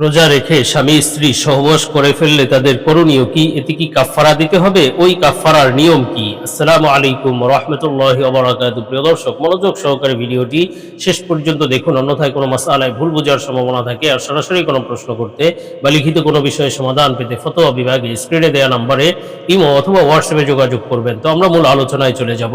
রোজা রেখে স্বামী, স্ত্রী সহবাস করে ফেললে তাদের করণীয় কি? এতে কি কাফফারা দিতে হবে? ওই কাফফারার নিয়ম কি? আসসালামু আলাইকুম রহমতুল্লাহ ওবরাকাতু প্রিয় দর্শক, মনোযোগ সহকারে ভিডিওটি শেষ পর্যন্ত দেখুন। অন্যথায় কোনো মাসালায় ভুল বোঝার সম্ভাবনা থাকে আর সরাসরি কোনো প্রশ্ন করতে বা লিখিত কোনো বিষয়ে সমাধান পেতে ফতোয়া বিভাগে স্ক্রিনে দেওয়া নম্বরে ইমো অথবা হোয়াটসঅ্যাপে যোগাযোগ করবেন। তো আমরা মূল আলোচনায় চলে যাব।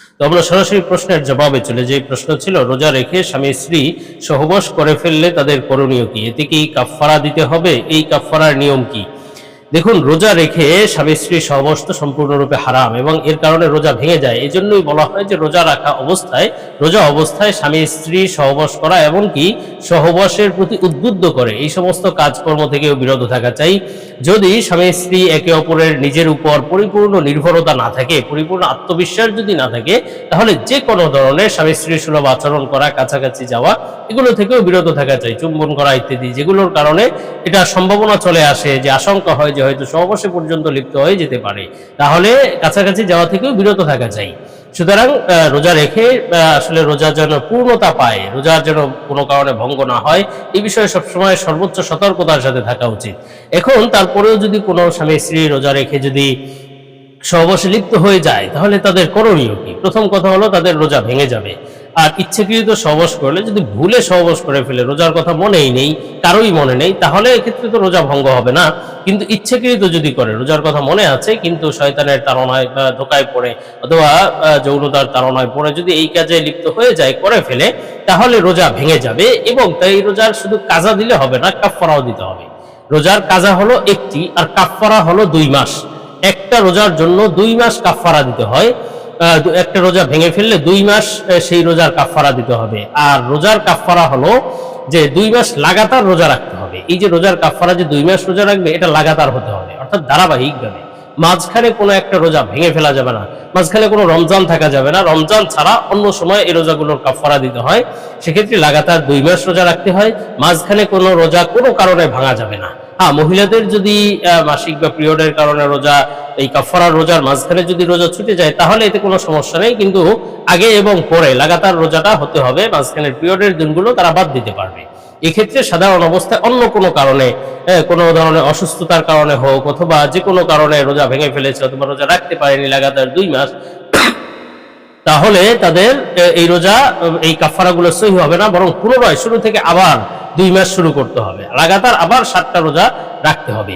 তো আমরা সরাসরি প্রশ্নের জবাবে চলে যে প্রশ্ন ছিল, রোজা রেখে স্বামী স্ত্রী সহবাস করে ফেললে তাদের করণীয় কি? এতে কি কাফফারা দিতে হবে? এই কাফফারার নিয়ম কি? দেখুন, রোজা রেখে স্বামী স্ত্রী সহবাস তো সম্পূর্ণরূপে হারাম এবং এর কারণে রোজা ভেঙে যায়। এই জন্যই বলা হয় যে রোজা রাখা অবস্থায়, রোজা অবস্থায় স্বামী স্ত্রী সহবাস করা এমনকি সহবাসের প্রতি উদ্বুদ্ধ করে। এই সমস্ত কাজকর্ম থেকেও বিরত থাকা চাই। যদি স্বামী স্ত্রী একে অপরের নিজের উপর পরিপূর্ণ নির্ভরতা না থাকে, পরিপূর্ণ আত্মবিশ্বাস যদি না থাকে, তাহলে যে কোনো ধরনের স্বামী স্ত্রী সুলভ আচরণ করা, কাছাকাছি যাওয়া, এগুলো থেকেও বিরত থাকা চাই। চুম্বন করা ইত্যাদি, যেগুলোর কারণে এটা সম্ভাবনা চলে আসে যে আশঙ্কা হয় যে হয়তো সহবাসে পর্যন্ত লিপ্ত হয়ে যেতে পারে। তাহলে কাছাকাছি যাওয়া থেকেও বিরত থাকা চাই সুতরাং রোজা রেখে আসলে রোজা যেন পূর্ণতা পায়, রোজা যেন কোনো কারণে ভঙ্গ না হয় এই বিষয়ে সবসময় সর্বোচ্চ সতর্কতার সাথে থাকা উচিত। এখন তারপরেও যদি কোনো স্বামী স্ত্রী রোজা রেখে যদি সহবাসে লিপ্ত হয়ে যায়, তাহলে তাদের করণীয় কি? প্রথম কথা হলো তাদের রোজা ভেঙে যাবে। আর ইচ্ছাকৃত সহবাস করলে, যদি ভুলে সহবাস করে ফেলে, রোজার কথা মনেই নেই, কারোই মনে নেই, তাহলে এক্ষেত্রে তো রোজা ভঙ্গ হবে না। কিন্তু ইচ্ছাকৃত যদি করে, রোজার কথা মনে আছে, কিন্তু শয়তানের তাড়নায় বা ধোকায় পড়ে, অথবা যৌনতার তাড়নায় পড়ে যদি এই কাজে লিপ্ত হয়ে যায়, করে ফেলে, তাহলে রোজা ভেঙে যাবে এবং তাই রোজার শুধু কাজা দিলে হবে না, কাফফারাও দিতে হবে। রোজার কাজা হলো একটি, আর কাফফারা হলো দুই মাস। একটা রোজার জন্য দুই মাস কাফফারা দিতে হয়। একটা রোজা ভেঙে ফেললে দুই মাস সেই রোজার কাফফারা দিতে হবে। আর রোজার কাফফারা হলো যে দুই মাস লাগাতার রোজা রাখতে হবে। এই যে রোজার কাফফারা যে দুই মাস রোজা রাখবে, এটা লাগাতার হতে হবে। অর্থাৎ ধারাবাহিকভাবে। মাঝখানে কোনো একটা রোজা ভেঙে ফেলা যাবে না। মাঝখানে কোনো রমজান থাকা যাবে না। রমজান ছাড়া অন্য সময় এই রোজাগুলোর কাফফারা দিতে হয়। সেক্ষেত্রে লাগাতার দুই মাস রোজা রাখতে হয়। মাঝখানে কোনো রোজা কোনো কারণে ভাঙা যাবে না। হ্যাঁ মহিলাদের যদি মাসিক বা পিরিয়ডের কারণে রোজা এই কাফারা রোজার মাঝখানে যদি রোজা ছুটে যায়, তাহলে এতে কোনো সমস্যা নেই। কিন্তু আগে এবং পরে লাগাতার রোজাটা হতে হবে। মাঝখানের পিরিয়ডের দিনগুলো তারা বাদ দিতে পারবে। এক্ষেত্রে সাধারণ অবস্থায় অন্য কোনো কারণে কোনো ধরনের অসুস্থতার কারণে হোক অথবা যে কোনো কারণে রোজা ভেঙে ফেলেছে অথবা রোজা রাখতে পারেনি লাগাতার দুই মাস, তাহলে তাদের এই রোজা, এই কাফারাগুলো সহি হবে না। বরং পুনরায় শুরু থেকে আবার দুই মাস শুরু করতে হবে। লাগাতার আবার সাতটা রোজা রাখতে হবে।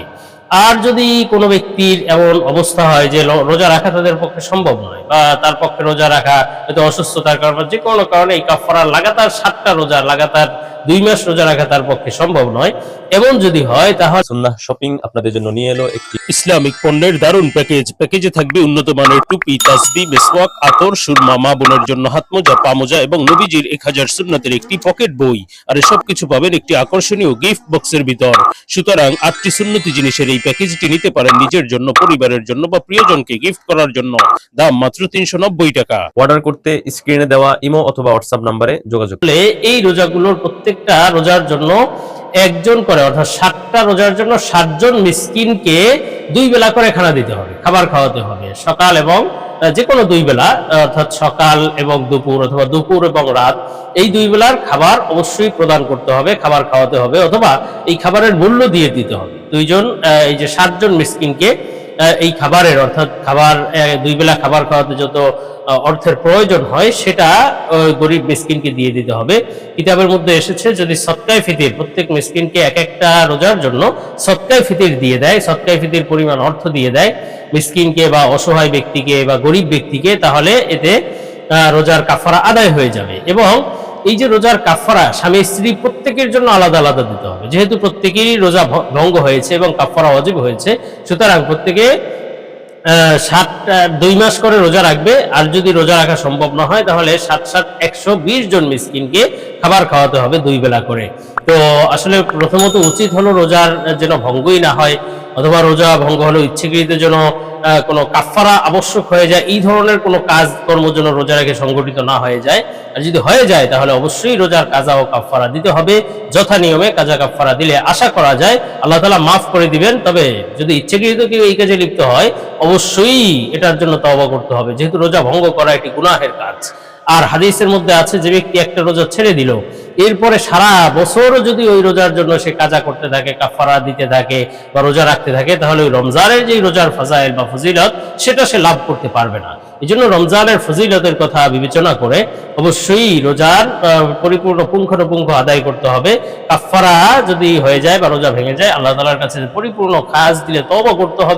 আর যদি কোনো ব্যক্তির এমন অবস্থা হয় যে রোজা রাখা তাদের পক্ষে সম্ভব নয়, বা তার পক্ষে রোজা রাখা হয়তো অসুস্থতার কারণে, যে কোনো কারণে এই কাফারা লাগাতার সাতটা রোজা লাগাতার দুই মাস রোজা রাখা তার পক্ষে সম্ভব নয়। এবং যদি হয় তাহলে সুন্নাহ শপিং আপনাদের জন্য নিয়ে এলো একটি ইসলামিক পণ্যের দারুণ প্যাকেজ। প্যাকেজে থাকবে উন্নত মানের টুপি তাসবি মেসওয়াক আতর সুরমা মা বোনের জন্য হাতমোজা পামোজা এবং নবীজির এক হাজার সুন্নাতের একটি পকেট বই। আর সব কিছু পাবেন একটি আকর্ষণীয় গিফট বক্সের ভিতর। সুতরাং আটটি সুন্নতি জিনিসের এই প্যাকেজটি নিতে পারেন নিজের জন্য পরিবারের জন্য বা প্রিয়জনকে গিফট করার জন্য। দাম মাত্র তিনশো নব্বই টাকা। অর্ডার করতে স্ক্রিনে দেওয়া ইমো অথবা হোয়াটসঅ্যাপ নাম্বারে যোগাযোগ এই রোজাগুলোর প্রত্যেকটা রোজার জন্য একজন করে, অর্থাৎ সাতটা রোজার জন্য সাতজন মিসকিনকে দুই বেলা করে খানা দিতে হবে, খাবার খাওয়াতে হবে। সকাল এবং যে কোনো দুই বেলা, অর্থাৎ সকাল এবং দুপুর অথবা দুপুর এবং রাত, এই দুই বেলার খাবার অবশ্যই প্রদান করতে হবে, খাবার খাওয়াতে হবে অথবা এই খাবারের মূল্য দিয়ে দিতে হবে। দুইজন এই যে সাতজন মিসকিনকে এই খাবারের, অর্থাৎ খাবার দুই বেলা খাবার খাওয়াতে যত অর্থের প্রয়োজন হয়, সেটা গরিব মিসকিনকে দিয়ে দিতে হবে। কিতাবের মধ্যে এসেছে, যদি সৎকায় ফিতির, প্রত্যেক মিসকিনকে এক একটা রোজার জন্য সৎকায় ফিতির দিয়ে দেয়, সৎকায় ফিতির পরিমাণ অর্থ দিয়ে দেয় মিসকিনকে বা অসহায় ব্যক্তিকে বা গরিব ব্যক্তিকে, তাহলে এতে রোজার কাফারা আদায় হয়ে যাবে। এবং এই যে রোজার কাফারা স্বামী স্ত্রী প্রত্যেকের জন্য আলাদা আলাদা দিতে হবে। যেহেতু প্রত্যেকেরই রোজা ভঙ্গ হয়েছে এবং কাফারা অজীব হয়েছে, সুতরাং প্রত্যেকে সাত দুই মাস করে রোজা রাখবে। আর যদি রোজা রাখা সম্ভব না হয়, তাহলে সাত সাত, একশো বিশ জন মিসকিনকে খাবার খাওয়াতে হবে দুই বেলা করে। তো আসলে প্রথমত উচিত হলো রোজার যেন ভঙ্গই না হয়। অথবা রোজা ভঙ্গ হলো ইচ্ছেকৃত যেন কোনো কাফফারা আবশ্যক হয়ে যায়, এই ধরনের কোনো কাজ কর্ম যেন রোজা রেখে সংগঠিত না হয়ে যায়। আর যদি হয়ে যায়, তাহলে অবশ্যই রোজার কাজা ও কাফফারা দিতে হবে। যথা নিয়মে কাজা কাফফারা দিলে আশা করা যায়, আল্লাহ তালা মাফ করে দিবেন। তবে যদি ইচ্ছেকৃত কেউ এই কাজে লিপ্ত হয়, অবশ্যই এটার জন্য তওবা করতে হবে। যেহেতু রোজা ভঙ্গ করা একটি গুনাহের কাজ। আর হাদিসের মধ্যে আছে যে ব্যক্তি একটা রোজা ছেড়ে দিল, এরপরে সারা বছরও যদি ওই রোজার জন্য সে কাজা করতে থাকে কাফারা দিতে থাকে বা রোজা রাখতে থাকে, তাহলে ওই রমজানের যে রোজার ফাজাইল বা ফজিলত, সেটা সে লাভ করতে পারবে না। এই জন্য রমজানের ফজিলতের কথা বিবেচনা করে অবশ্যই রোজার পরিপূর্ণ পুঙ্খানুপুঙ্খ আদায় করতে হবে। কাফারা যদি হয়ে যায় বা রোজা ভেঙে যায়, আল্লাহ তালার কাছে পরিপূর্ণ কাজ দিলে তবা করতে হবে।